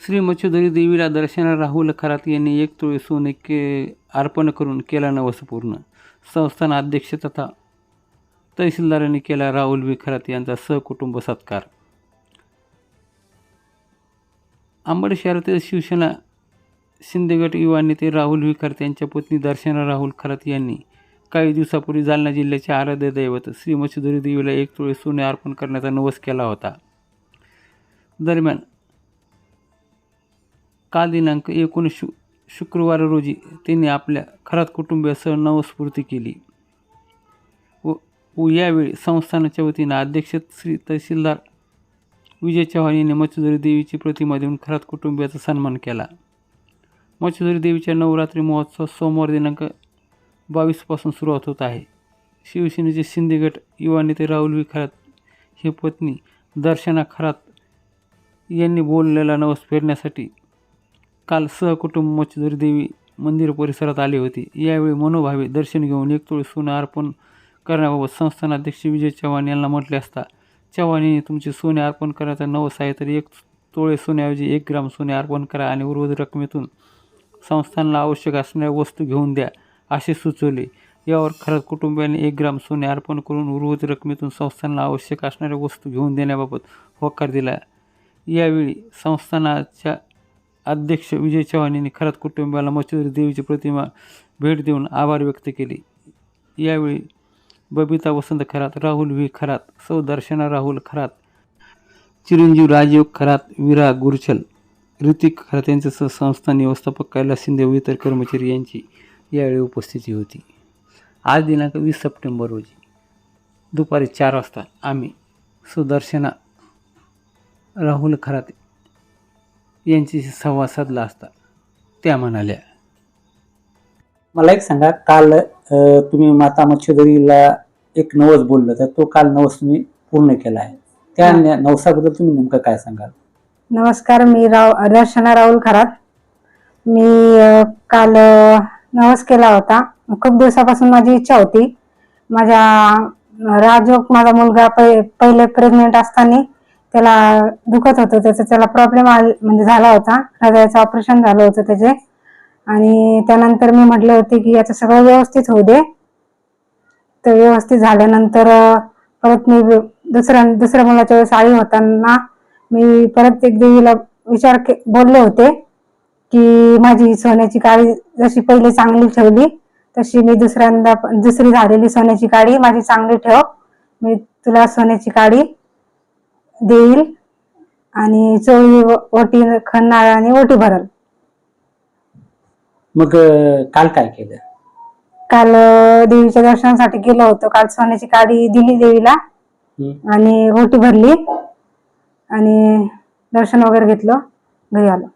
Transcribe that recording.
श्री मच्छोदरी देवीला दर्शना राहुल खरात यांनी एक तोळे सोने के अर्पण करून केला नवस पूर्ण संस्थान अध्यक्ष तथा तहसीलदारांनी केला राहुल वि खरात यांचा सहकुटुंब सत्कार. अंबड शहरातील शिवसेना शिंदेगट युवा नेते राहुल विखरात यांच्या पत्नी दर्शना राहुल खरात यांनी काही दिवसापूर्वी जालना जिल्ह्याचे आराध्य दैवत श्री मच्छोदरी देवीला एक तोळे सोने अर्पण करण्याचा नवस केला होता. दरम्यान काल दिनांक एकोणीस शु शुक्रवार रोजी त्यांनी आपल्या खरात कुटुंबियासह नवस्फूर्ती केली. व व यावेळी संस्थानाच्या वतीनं अध्यक्ष श्री तहसीलदार विजय चव्हाण यांनी मच्छुदरी देवीची प्रतिमा देऊन खरात कुटुंबियाचा सन्मान केला. मच्छुदरी देवीच्या नवरात्री महोत्सव सोमवार दिनांक बावीसपासून सुरुवात होत आहे. शिवसेनेचे शिंदेगट युवा नेते राहुल विखरात हे पत्नी दर्शना खरात यांनी बोललेला नवस फेडण्यासाठी काल सहकुटुंब मच्छुदरी देवी मंदिर परिसरात आले होते. यावेळी मनोभावे दर्शन घेऊन एक तोळे सोनं अर्पण करण्याबाबत संस्थान अध्यक्ष विजय चव्हाण यांना म्हटले असता चव्हाण यांनी तुमचे सोने अर्पण करण्याचा नवस आहे तर एक तोळे सोन्याऐवजी एक ग्राम सोने अर्पण करा आणि उर्वरित रकमेतून संस्थानला आवश्यक असणाऱ्या वस्तू घेऊन द्या. असे सुचवले. यावर खरंच कुटुंबियांनी एक ग्राम सोने अर्पण करून उर्वरित रकमेतून संस्थानाला आवश्यक असणाऱ्या वस्तू घेऊन देण्याबाबत होकार दिला. यावेळी संस्थानाच्या अध्यक्ष विजय चव्हाण यांनी खरात कुटुंबियाला मच्छुरी देवीची प्रतिमा भेट देऊन आभार व्यक्त केले. यावेळी बबिता वसंत खरात राहुल व्ही. खरात सौ दर्शना राहुल खरात चिरंजीव राजीव खरात विरा गुरचल ऋतिक खरात यांच्यासह संस्थान व्यवस्थापक कैलास शिंदे व इतर कर्मचारी यांची यावेळी उपस्थिती होती. आज दिनांक वीस सप्टेंबर रोजी दुपारी चार वाजता आम्ही सुदर्शना राहुल खरात यांच्याशी संवाद साधला असता त्या म्हणाल्या मला एक सांगा काल तुम्ही माता मच्छोदरीला एक नवस बोललं तर तो काल नवस तुम्ही पूर्ण केला आहे. त्या नवसाबद्दल तुम्ही नेमकं काय सांगाल? नमस्कार मी राव दर्शना राहुल खरात. मी काल नवस केला होता. खूप दिवसापासून माझी इच्छा होती. माझ्या राजोग माझा मुलगा पै पहिले प्रेग्नेंट असताना त्याला दुखत होतं. त्याचा त्याला प्रॉब्लेम म्हणजे झाला होता. हृदयाचं ऑपरेशन झालं होतं त्याचे. आणि त्यानंतर मी म्हटले होते की याचं सगळं व्यवस्थित होऊ दे. तर व्यवस्थित झाल्यानंतर परत मी दुसऱ्या दुसऱ्या मुलाच्या वेळेस आई होताना मी परत एक देवीला विचार के बोलले होते. की माझी सोन्याची काळी जशी पहिली चांगली ठेवली तशी मी दुसऱ्यांदा दुसरी झालेली सोन्याची काळी माझी चांगली ठेव. मी तुला सोन्याची काळी देईल आणि चोळी ओटी खणणार आणि ओटी भरल. मग काल काय केलं? काल देवीच्या दर्शनासाठी गेलो होतो. काल सोन्याची काळी दिली देवीला? आणि ओटी भरली आणि दर्शन वगैरे घेतलं घरी आलो.